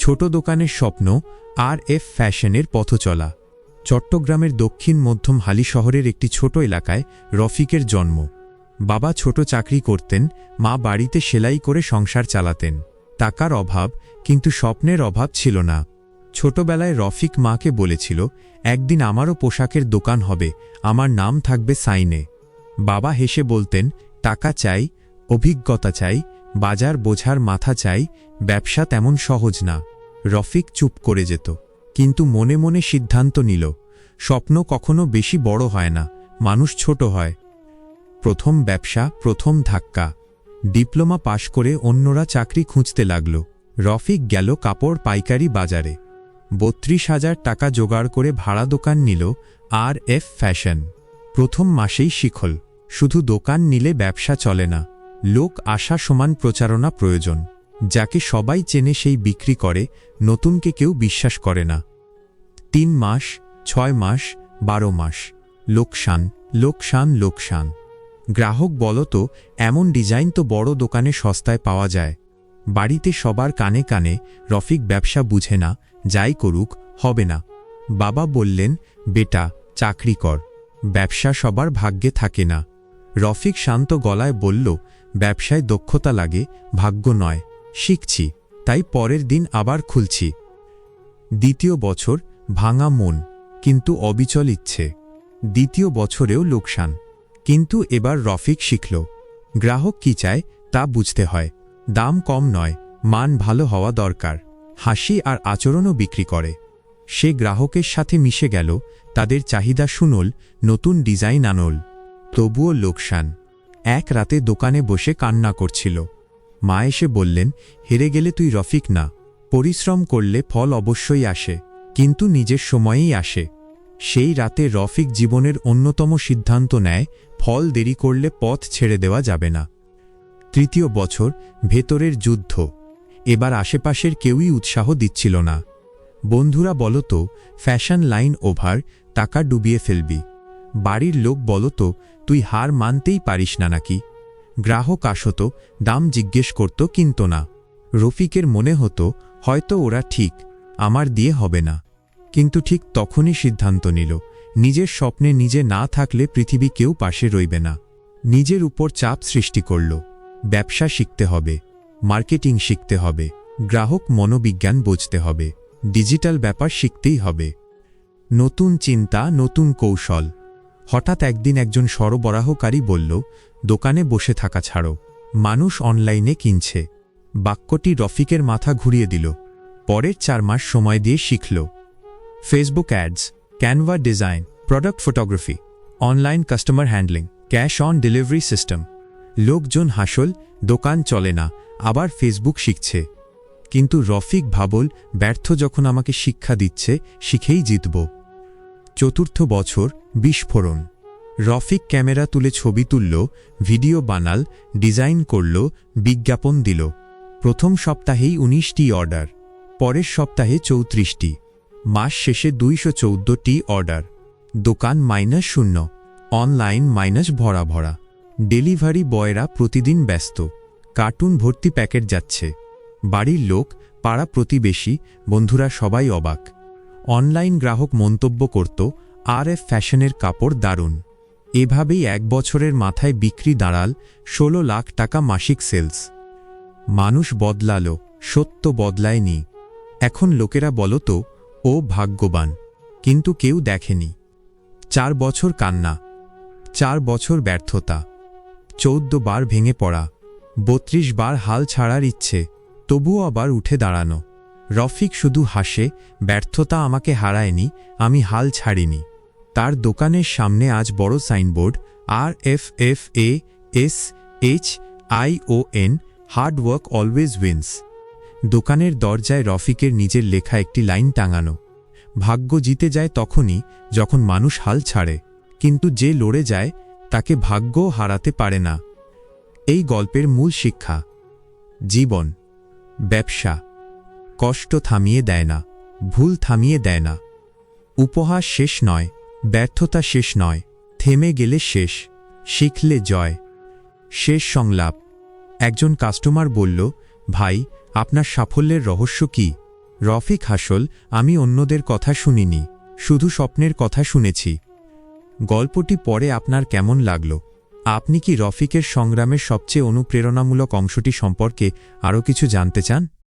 ছোট দোকানের স্বপ্ন আর এফ ফ্যাশনের পথচলা। চট্টগ্রামের দক্ষিণ মধ্যম হালি শহরের একটি ছোট এলাকায় রফিকের জন্ম। বাবা ছোট চাকরি করতেন, মা বাড়িতে সেলাই করে সংসার চালাতেন। টাকার অভাব, কিন্তু স্বপ্নের অভাব ছিল না। ছোটবেলায় রফিক মাকে বলেছিল, একদিন আমারও পোশাকের দোকান হবে, আমার নাম থাকবে সাইনে। বাবা হেসে বলতেন, টাকা চাই, অভিজ্ঞতা চাই বাজার বোঝার মাথা চাই, ব্যবসা তেমন সহজ না। রফিক চুপ করে যেত, কিন্তু মনে মনে সিদ্ধান্ত নিল, স্বপ্ন কখনো বেশি বড় হয় না, মানুষ ছোট হয়। প্রথম ব্যবসা, প্রথম ধাক্কা। ডিপ্লোমা পাশ করে অন্যরা চাকরি খুঁজতে লাগল। রফিক গেল কাপড় পাইকারি বাজারে। বত্রিশ হাজার টাকা জোগাড় করে ভাড়া দোকান নিল আর এফ ফ্যাশন। প্রথম মাসেই শিখল, শুধু দোকান নিলে ব্যবসা চলে না। লোক আসা সমান প্রচারণা প্রয়োজন, যাকে সবাই চেনে সেই বিক্রি করে, নতুনকে কেউ বিশ্বাস করে না। তিন মাস, ছয় মাস, বারো মাস। লোকসান লোকসান লোকসান। গ্রাহক বলতো এমন ডিজাইন তো বড় দোকানে সস্তায় পাওয়া যায়। বাড়িতে সবার কানে কানে রফিক ব্যবসা বুঝে না, যাই করুক, হবে না। বাবা বললেন, বেটা, চাকরি কর। ব্যবসা সবার ভাগ্যে থাকে না। রফিক শান্ত গলায় বলল ব্যবসায় দক্ষতা লাগে, ভাগ্য নয়। শিখছি, তাই পরের দিন আবার খুলছি। দ্বিতীয় বছর, ভাঙা মন, কিন্তু অবিচল ইচ্ছে। দ্বিতীয় বছরেও লোকসান, কিন্তু এবার রফিক শিখল। গ্রাহক কি চায়, তা বুঝতে হয়। দাম কম নয়, মান ভালো হওয়া দরকার। হাসি আর আচরণও বিক্রি করে। সে গ্রাহকের সাথে মিশে গেল, তাদের চাহিদা শুনল নতুন ডিজাইন আনল। তবুও লোকসান। এক রাতে দোকানে বসে কান্না করছিল। মা এসে বললেন, হেরে গেলে তুই রফিক না। পরিশ্রম করলে ফল অবশ্যই আসে, কিন্তু নিজের সময়েই আসে। সেই রাতে রফিক জীবনের অন্যতম সিদ্ধান্ত নেয়, ফল দেরি করলে পথ ছেড়ে দেওয়া যাবে না। তৃতীয় বছর, ভেতরের যুদ্ধ। এবার আশেপাশের কেউই উৎসাহ দিচ্ছিল না। বন্ধুরা বলতো ফ্যাশন লাইন ওভার, টাকা ডুবিয়ে ফেলবি। বাড়ির লোক বলতো তুই হার মানতেই পারিস না নাকি? গ্রাহক আসত দাম জিজ্ঞেস করত, কিনত না। রফিকের মনে হতো, হয়তো ওরা ঠিক, আমার দিয়ে হবে না। কিন্তু ঠিক তখনই সিদ্ধান্ত নিল, নিজের স্বপ্নে নিজে না থাকলে পৃথিবী কেউ পাশে রইবে না। নিজের উপর চাপ সৃষ্টি করল, ব্যবসা শিখতে হবে, মার্কেটিং শিখতে হবে, গ্রাহক মনোবিজ্ঞান বুঝতে হবে, ডিজিটাল ব্যাপার শিখতেই হবে। নতুন চিন্তা, নতুন কৌশল। হঠাৎ একদিন একজন সরবরাহকারী বলল, দোকানে বসে থাকা ছাড়ো। মানুষ অনলাইনে কিনছে। বাক্যটি রফিকের মাথা ঘুরিয়ে দিল। পরের চার মাস সময় দিয়ে শিখল। Facebook ads Canva design product photography online customer handling cash on delivery system লোকজন হাসল, দোকান চলে না, আবার ফেসবুক শিখছে। কিন্তু রফিক ভাবল, ব্যর্থ যখন আমাকে শিক্ষা দিচ্ছে, শিখেই জিতব। চতুর্থ বছর বিস্ফোরণ। রফিক ক্যামেরা তুলে ছবি তুলল, ভিডিও বানাল, ডিজাইন করল, বিজ্ঞাপন দিল। প্রথম সপ্তাহেই উনিশটি অর্ডার, পরের সপ্তাহে চৌত্রিশটি, মাস শেষে দুইশো চৌদ্দটি অর্ডার। দোকান মাইনাস শূন্য, অনলাইন মাইনাস ভরা ভরা। ডেলিভারি বয়রা প্রতিদিন ব্যস্ত, কার্টুন ভর্তি প্যাকেট যাচ্ছে। বাড়ির লোক, পাড়া প্রতিবেশী, বন্ধুরা সবাই অবাক। অনলাইন গ্রাহক মন্তব্য করত আর এফ ফ্যাশনের কাপড় দারুণ। এভাবেই এক বছরের মাথায় বিক্রি দাঁড়াল ১৬ লাখ টাকা মাসিক সেলস। মানুষ বদলালো, সত্য বদলায়নি। এখন লোকেরা বলতো ও ভাগ্যবান। কিন্তু কেউ দেখেনি। চার বছর কান্না, চার বছর ব্যর্থতা, চৌদ্দ বার ভেঙে পড়া, বত্রিশ বার হাল ছাড়ার ইচ্ছে, তবুও আবার উঠে দাঁড়ানো। রফিক শুধু হাসে, ব্যর্থতা আমাকে হারায়নি, আমি হাল ছাড়িনি। তার দোকানের সামনে আজ বড় signboard R F F A S H I O N hard work always wins দোকানের দরজায় রফিকের নিজের লেখা একটি লাইন টাঙানো। ভাগ্য জিতে যায় তখনই, যখন মানুষ হাল ছাড়ে। কিন্তু যে লড়ে যায়, তাকে ভাগ্যও হারাতে পারে না। এই গল্পের মূল শিক্ষা। জীবন। ব্যবসা। কষ্ট থামিয়ে দেয় না, ভুল থামিয়ে দেয় না। উপহাস শেষ নয়, ব্যর্থতা শেষ নয়, থেমে গেলে শেষ, শিখলে জয়। শেষ সংলাপ। একজন কাস্টমার বলল, ভাই, আপনার সাফল্যের রহস্য কি? রফিক হাসল, আমি অন্যদের কথা শুনিনি, শুধু স্বপ্নের কথা শুনেছি। গল্পটি পরে আপনার কেমন লাগল? আপনি কি রফিকের সংগ্রামের সবচেয়ে অনুপ্রেরণামূলক অংশটি সম্পর্কে আরও কিছু জানতে চান?